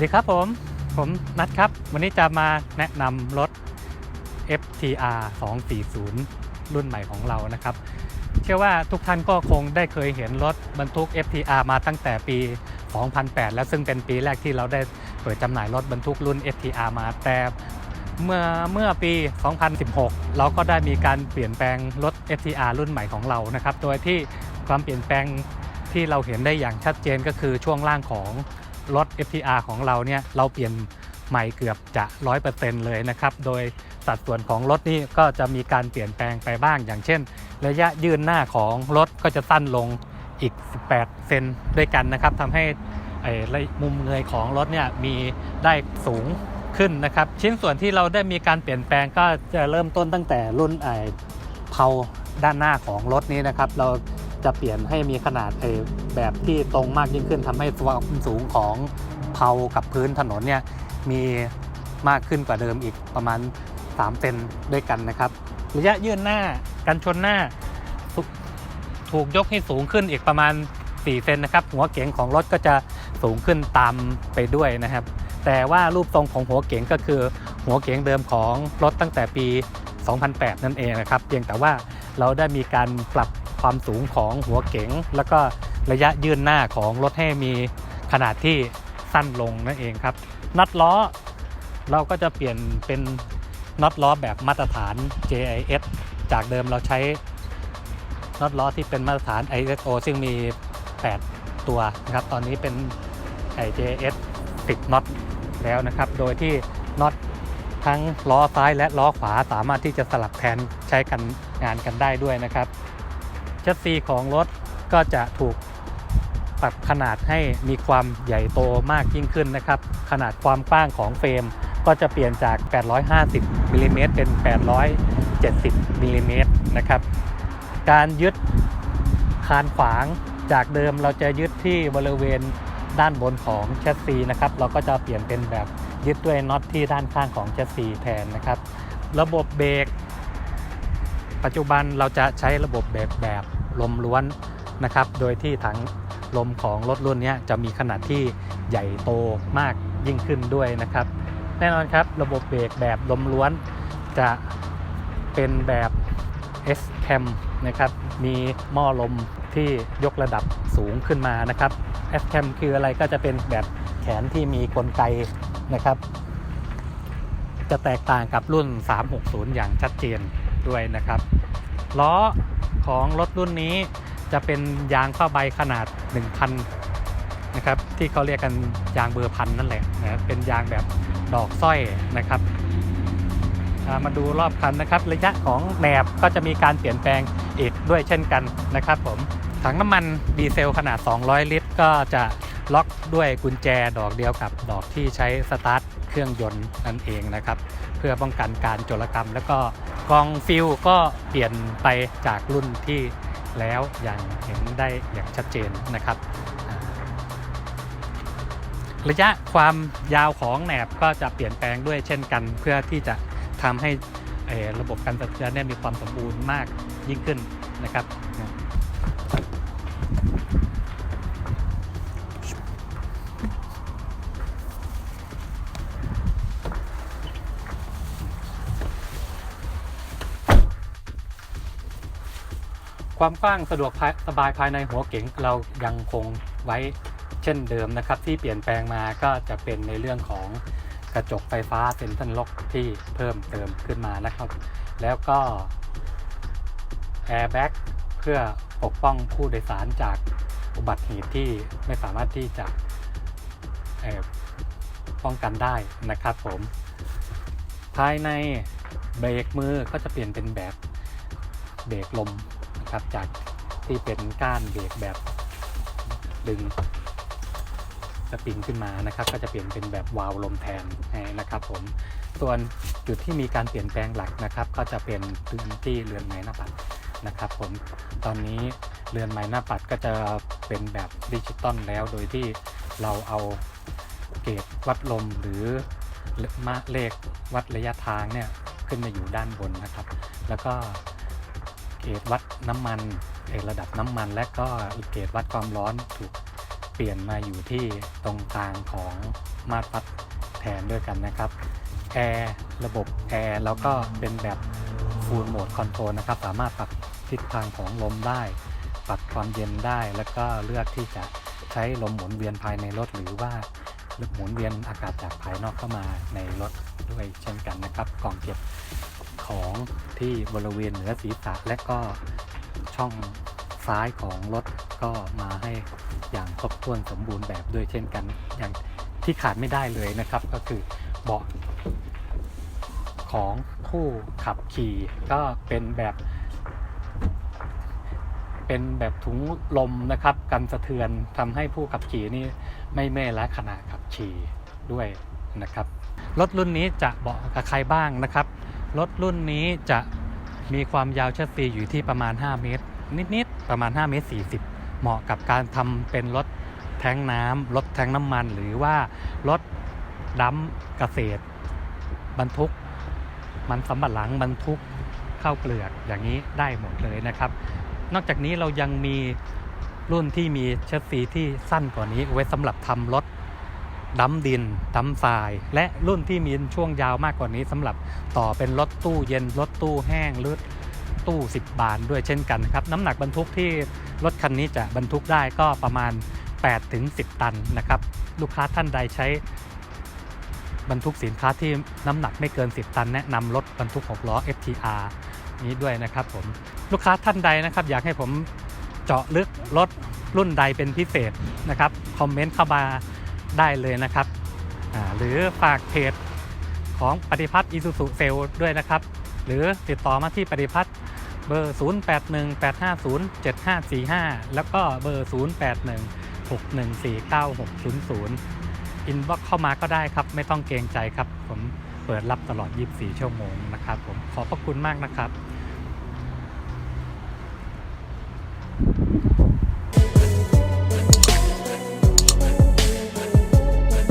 วัสดีครับผม ผมนัดครับ วันนี้จะมาแนะนำรถ FTR 240 รุ่นใหม่ของเรานะครับ เชื่อว่าทุกท่านก็คงได้เคยเห็นรถบรรทุก FTR มาตั้งแต่ปี 2008 แล้วซึ่งเป็นปีแรกที่เราได้เปิดจำหน่ายรถบรรทุกรุ่น FTR มาแต่เมื่อเมื่อปี 2016 เราก็ได้มีการเปลี่ยนแปลงรถ FTR รุ่นใหม่ของเรานะครับ โดยที่ความเปลี่ยนแปลงที่เราเห็นได้อย่างชัดเจนก็คือช่วงล่างของ รถ FTR ของเราเนี่ยเราเปลี่ยนใหม่เกือบจะ 100%เลยนะครับ โดยสัดส่วนของรถนี่ก็จะมีการเปลี่ยนแปลงไปบ้าง อย่างเช่น ระยะยืนหน้าของรถก็จะสั้นลงอีก 18 เซนด้วยกันนะครับทำให้ไอ้ระมุมเงยของรถเนี่ยมีได้สูงขึ้นนะครับ ชิ้นส่วนที่เราได้มีการเปลี่ยนแปลงก็จะเริ่มต้นตั้งแต่รุ่นไอ้เพาด้านหน้าของรถนี้นะครับ เรา จะเปลี่ยนให้มีขนาดแบบที่ตรงมากยิ่งขึ้นทำให้ความสูงของเพากับพื้นถนนเนี่ยมีมากขึ้นกว่าเดิมอีกประมาณ 3 เซนด้วยกันนะครับ ระยะยื่นหน้ากันชนหน้าถูกถูกยกให้สูงขึ้นอีกประมาณ 4 เซนนะครับ หัวเก๋งของรถก็จะสูงขึ้นตามไปด้วยนะครับ แต่ว่ารูปทรงของหัวเก๋งก็คือ หัวเก๋งเดิมของรถตั้งแต่ปี 2008 นั่นเองนะครับ เพียงแต่ว่าเราได้มีการปรับ ความสูงของหัวเก๋ง แล้วก็ระยะยื่นหน้าของรถให้มีขนาดที่สั้นลงนั่นเองครับ นัดล้อเราก็จะเปลี่ยนเป็นน็อตล้อแบบมาตรฐาน JIS จากเดิมเราใช้น็อตล้อที่เป็นมาตรฐาน ISO ซึ่งมี 8 ตัวนะครับ ตอนนี้เป็น JIS 10น็อตแล้วนะครับ โดยที่น็อตทั้งล้อซ้ายและล้อขวาสามารถที่จะสลับแทนใช้กันงานกันได้ด้วยนะครับ ชัดซีของรถก็จะถูกปรับขนาดให้มีความใหญ่โตมากยิ่งขึ้นนะครับ ขนาดความกว้างของเฟรมก็จะเปลี่ยนจาก 850มิลลิเมตรเป็น 870มิลลิเมตรนะครับ การยึดคานขวางจากเดิมเราจะยึดที่บริเวณด้านบนของแชสซีนะครับ เราก็จะเปลี่ยนเป็นแบบยึดด้วยน็อตที่ด้านข้างของแชสซีแทนนะครับ ระบบเบรก ปัจจุบันเราจะใช้ระบบเบรกแบบลมล้วนนะครับ โดยที่ถังลมของรถรุ่นนี้จะมีขนาดที่ใหญ่โตมากยิ่งขึ้นด้วยนะครับ แน่นอนครับระบบเบรกแบบลมล้วนจะเป็นแบบ S cam นะครับมีหม้อลมที่ยกระดับสูงขึ้นมานะครับ S cam คืออะไรก็จะเป็นแบบแขนที่มีกลไกนะครับ จะแตกต่างกับรุ่น 360 อย่างชัดเจน ด้วยนะครับล้อของรถรุ่นนี้จะเป็นยางผ้าใบขนาด 1,000นะครับที่เขาเรียกกันยางเบอร์พันนั่นแหละนะเป็นยางแบบดอกสร้อยนะครับมาดูรอบคันนะครับระยะของแหนบก็จะมีการเปลี่ยนแปลงอีกด้วยเช่นกันนะครับผมถังน้ำมันดีเซลขนาด 200 ลิตร ก็จะ ล็อกด้วยกุญแจดอกเดียวกับดอกที่ใช้สตาร์ทเครื่องยนต์นั่นเองนะครับ เพื่อป้องกันการโจรกรรม แล้วก็กองฟิลก็เปลี่ยนไปจากรุ่นที่แล้วอย่างเห็นได้อย่างชัดเจนนะครับ ระยะความยาวของแหนบก็จะเปลี่ยนแปลงด้วยเช่นกัน เพื่อที่จะทำให้ระบบการสั่นสะเทือนมีความสมบูรณ์มากยิ่งขึ้นนะครับ ความกว้างสะดวกสบายภายในหัวเก๋งเรายังคงไว้เช่นเดิมนะครับ ที่เปลี่ยนแปลงมาก็จะเป็นในเรื่องของกระจกไฟฟ้าเซ็นทรัลล็อกที่เพิ่มเติมขึ้นมานะครับ แล้วก็แอร์แบ็กเพื่อปกป้องผู้โดยสารจากอุบัติเหตุที่ไม่สามารถที่จะป้องกันได้นะครับผม ภายในเบรกมือก็จะเปลี่ยนเป็นแบบเบรกลม นะครับจากที่เป็นก้านเบรกแบบดึงสปริงขึ้นมานะครับ ก็จะเปลี่ยนเป็นแบบวาล์วลมแทนนะครับผมส่วนจุดที่มีการเปลี่ยนแปลงหลักนะครับ ก็จะเป็นพื้นที่เรือนไม้หน้าปัดนะครับผมตอนนี้เรือนไม้หน้าปัดก็จะเป็นแบบดิจิตอลแล้ว โดยที่เราเอาเกจวัดลมหรือมาเลขวัดระยะทางเนี่ยขึ้นมาอยู่ด้านบนนะครับ แล้วก็ เกจวัดน้ำมันเอ่อระดับน้ำมัน และก็เกจวัดความร้อนถูกเปลี่ยนมาอยู่ที่ตรงกลางของมารถวัดแทนด้วยกันนะครับแอร์ระบบแอร์แล้วก็เป็นแบบ Full Mode Control นะครับ สามารถปรับทิศทางของลมได้ ปรับความเย็นได้ แล้วก็เลือกที่จะใช้ลมหมุนเวียนภายในรถหรือว่าหมุนเวียนอากาศจากภายนอกเข้ามาในรถด้วยเช่นกันนะครับกล่องเก็บ ที่บริเวณเหนือศีรษะและก็ช่องซ้ายของรถก็มาให้อย่างครบถ้วนสมบูรณ์แบบด้วยเช่นกันอย่างที่ขาดไม่ได้เลยนะครับ ก็คือเบาะของผู้ขับขี่ก็เป็นแบบเป็นแบบถุงลมนะครับ กันสะเทือนทำให้ผู้ขับขี่นี่ไม่เมื่อยล้าขณะขับขี่ด้วยนะครับ รถรุ่นนี้จะเหมาะกับใครบ้างนะครับ รถรุ่นนี้จะมีความยาวแชสซีอยู่ที่ประมาณ 5 เมตร นิดๆประมาณ 5 เมตร 40 เหมาะกับการทำเป็นรถแท้งน้ำรถแท้งน้ำมัน หรือว่ารถดัมเกษตร บรรทุก มันสำปะหลังบรรทุกข้าวเปลือกอย่างนี้ได้หมดเลยนะครับ นอกจากนี้เรายังมีรุ่นที่มีเชสซีที่สั้นกว่านี้ไว้สำหรับทำรถ ดัมดินดัมทราย และรุ่นที่มีช่วงยาวมากกว่านี้สำหรับต่อเป็นรถตู้เย็นรถตู้แห้งหรือตู้ 10 บานด้วยเช่นกันครับน้ำหนักบรรทุกที่รถคันนี้จะบรรทุกได้ก็ประมาณ8ถึง10 ตันนะครับลูกค้าท่านใดใช้บรรทุกสินค้าที่น้ำหนักไม่เกิน 10 ตัน แนะนำรถบรรทุก6ล้อ FTR นี้ด้วยนะครับผมลูกค้าท่านใดนะครับ อยากให้ผมเจาะลึกรถรุ่นใดเป็นพิเศษนะครับคอมเมนต์เข้ามา ได้เลยนะครับ หรือฝากเพจของปฏิพัฒน์อิสุสุเซลด้วยนะครับ หรือติดต่อมาที่ปฏิพัฒน์เบอร์ 0818507545 แล้วก็เบอร์ 0816149600 อินบ็อกเข้ามาก็ได้ครับ ไม่ต้องเกรงใจครับ ผมเปิดรับตลอด 24 ชั่วโมงนะครับผมขอบพระคุณมากนะครับ